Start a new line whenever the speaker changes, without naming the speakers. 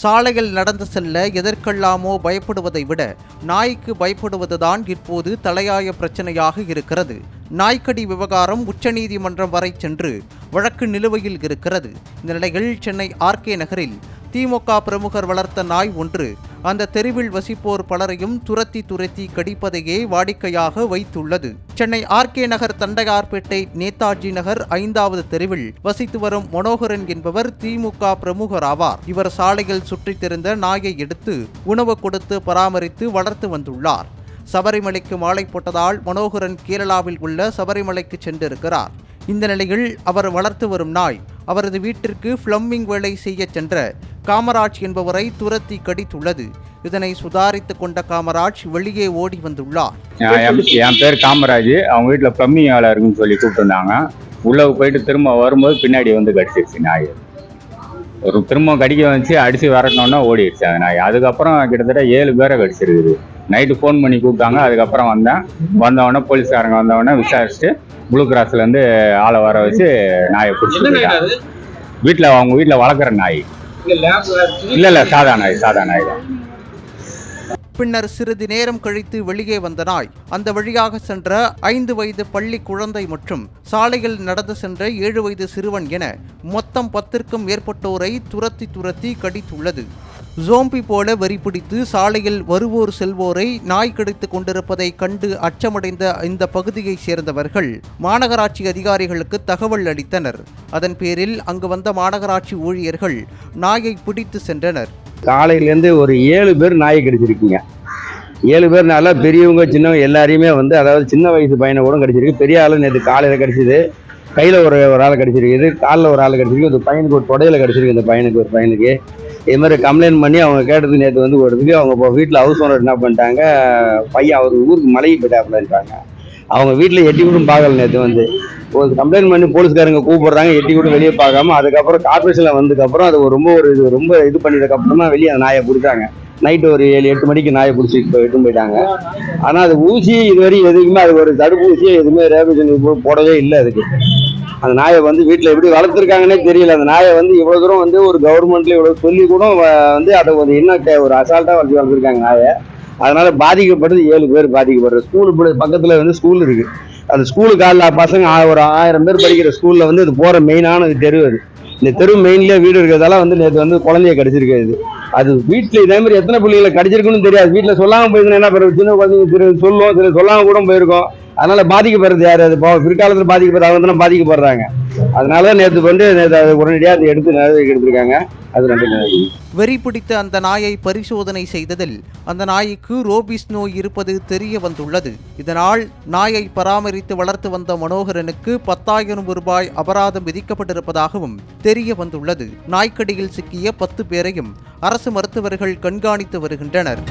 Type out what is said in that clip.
சாலையில் நடந்து செல்ல எதற்கெல்லாமோ பயப்படுவதை விட நாய்க்கு பயப்படுவதுதான் இப்போது தலையாய பிரச்சனையாக இருக்கிறது. நாய்க்கடி விவகாரம் உச்சநீதிமன்றம் வரை சென்று வழக்கு நிலுவையில் இருக்கிறது. இந்த நிலையில் சென்னை ஆர்கே நகரில் திமுக பிரமுகர் வளர்த்த நாய் ஒன்று அந்த தெருவில் வசிப்போர் பலரையும் துரத்தி துரத்தி கடிப்பதையே வாடிக்கையாக வைத்துள்ளது. சென்னை ஆர்கே நகர் தண்டையார்பேட்டை நேதாஜி நகர் ஐந்தாவது தெருவில் வசித்து வரும் மனோகரன் என்பவர் திமுக பிரமுகர் ஆவார் இவர் சாலையில் சுற்றித் திரிந்த நாயை எடுத்து உணவு கொடுத்து பராமரித்து வளர்த்து வந்துள்ளார். சபரிமலைக்கு மாலை போட்டதால் மனோகரன் கேரளாவில் உள்ள சபரிமலைக்கு சென்றிருக்கிறார். இந்த நிலையில் அவர் வளர்த்து வரும் நாய் அவரது வீட்டிற்கு பிளம்பிங் வேலை செய்ய சென்ற காமராஜ் என்பவரை துரத்தி கடித்துள்ளது. இதனை சுதாரித்துக் கொண்ட காமராஜ் வெளியே ஓடி வந்துள்ளார்.
என் பேர் காமராஜ். அவங்க வீட்டில் ப்ளம்பிங் வேலை இருக்குன்னு சொல்லி கூப்பிட்டுருந்தாங்க. உள்ளே போயிட்டு திரும்ப வரும்போது பின்னாடி வந்து கடிச்சிருச்சு நாய். ஒரு திரும்ப கடிக்க வந்துச்சு அடித்து விரட்டினோன்னா ஓடிடுச்சு அந்த நாய். அதுக்கப்புறம் கிட்டத்தட்ட ஏழு பேரை கடிச்சிருக்குது. நைட்டு ஃபோன் பண்ணி கூப்பிட்டாங்க. அதுக்கப்புறம் வந்தேன். வந்தவொடனே போலீஸ்காரங்க வந்தவொடனே விசாரிச்சுட்டு ப்ளூ கிராஸ்லேருந்து ஆளை வர வச்சு நாயை பிடிச்சிட்டு வீட்டில் அவங்க வீட்டில் வளர்க்குற நாய். இல்லை இல்லை சாதா நாய் சாதா நாய் தான்.
பின்னர் சிறிது நேரம் கழித்து வெளியே வந்த நாய் அந்த வழியாக சென்ற ஐந்து வயது பள்ளி குழந்தை மற்றும் சாலையில் நடந்து சென்ற ஏழு வயது சிறுவன் என மொத்தம் பத்திற்கும் மேற்பட்டோரை துரத்தி துரத்தி கடித்துள்ளது. ஜோம்பி போல வரி பிடித்து சாலையில் வருவோர் செல்வோரை நாய் கடித்துக் கொண்டிருப்பதை கண்டு அச்சமடைந்த இந்த பகுதியைச் சேர்ந்தவர்கள் மாநகராட்சி அதிகாரிகளுக்கு தகவல் அளித்தனர். அதன் பேரில் அங்கு வந்த மாநகராட்சி ஊழியர்கள் நாயை பிடித்து சென்றனர்.
காலையிலேருந்து ஒரு ஏழு பேர் நாயை கிடைச்சிருக்கீங்க. ஏழு பேர் நல்லா பெரியவங்க சின்னவங்க எல்லாரையுமே வந்து அதாவது சின்ன வயசு பையனை கூட கிடைச்சிருக்கு. பெரிய ஆள் நேற்று காலையில் கிடைச்சிது. கையில் ஒரு ஒரு ஆள் கிடச்சிருக்குது காலில் ஒரு ஆள் கடிச்சிருக்கு. இந்த பையனுக்கு ஒரு தொடையில் கடிச்சிருக்கு இந்த பையனுக்கு ஒரு பையனுக்கு. இது மாதிரி கம்ப்ளைண்ட் பண்ணி அவங்க கேட்டது நேற்று வந்து ஓடுதுக்கு அவங்க இப்போ வீட்டில் ஹவுஸ் ஓனர் என்ன பண்ணிட்டாங்க பையன் அவர் ஊருக்கு மலைக்கு போயிட்டாப்லன்ட்டாங்க அவங்க வீட்டில் எட்டி கூட பார்க்கல நேற்று வந்து. ஒரு கம்ப்ளைண்ட் பண்ணி போலீஸ்காரங்க கூப்பிடுறாங்க எட்டி கூட வெளியே பார்க்காம. அதுக்கப்புறம் கார்பரேஷனில் வந்ததுக்கப்புறம் அது ஒரு ரொம்ப ஒரு இது ரொம்ப இது பண்ணிட்டதுக்கப்புறம் தான் வெளியே அந்த நாயை பிடிச்சாங்க. நைட்டு ஒரு ஏழு எட்டு மணிக்கு நாயை பிடிச்சி இப்போ எடுத்து போயிட்டாங்க. ஆனால் அது ஊசி இதுவரை எதுக்குமே அது ஒரு தடுப்பூசியே எதுவுமே ரேபிஷன் போடவே இல்லை அதுக்கு. அந்த நாயை வந்து வீட்டில் எப்படி வளர்த்துருக்காங்கன்னே தெரியல. அந்த நாயை வந்து இவ்வளோ தூரம் வந்து ஒரு கவர்மெண்ட்ல இவ்வளோ சொல்லி கூட வந்து அதை ஒரு என்ன ஒரு அசால்ட்டாக வளர்த்து வளர்த்துருக்காங்க நாயை. அதனால பாதிக்கப்படுறது ஏழு பேர் பாதிக்கப்படுறது ஸ்கூல் பக்கத்தில் வந்து ஸ்கூல் இருக்கு. அந்த ஸ்கூலுக்கு காலைல பசங்க ஆ- ஒரு ஆயிரம் பேர் படிக்கிற ஸ்கூலில் வந்து இது போகிற மெயினான தெரு அது. இந்த தெரு மெயின்லேயே வீடு இருக்கிறதால வந்து நேற்று வந்து குழந்தைய கடிச்சிருக்கு இது. அது வீட்டில் இதே மாதிரி எத்தனை பிள்ளைகளை கடிச்சிருக்குன்னு தெரியாது. வீட்டில் சொல்லாமல் போயிருந்தேன் என்ன பண்ணுறது? சின்ன குழந்தைங்க சொல்லுவோம் சொல்லும் சில சொல்லாமல் கூட போயிருக்கோம். அதனால பாதிக்கப்படுறது யார்? அது பாவம் பிற்காலத்தில் பாதிக்கப்படுறது அவங்க தான் பாதிக்கப்படுறாங்க. அதனால நேற்று வந்து நேற்று உடனடியாக அதை எடுத்து நடவடிக்கை எடுத்திருக்காங்க. அது ரெண்டு
வெறி பிடித்த அந்த நாயை பரிசோதனை செய்ததில் அந்த நாய்க்கு ரோபிஸ் நோய் இருப்பது தெரிய வந்துள்ளது. இதனால் நாயை பராமரித்து வளர்த்து வந்த மனோகரனுக்கு பத்தாயிரம் ரூபாய் அபராதம் விதிக்கப்பட்டிருப்பதாகவும் தெரிய வந்துள்ளது. நாய்க்கடியில் சிக்கிய பத்து பேரையும் அரசு மருத்துவர்கள் கண்காணித்து வருகின்றனர்.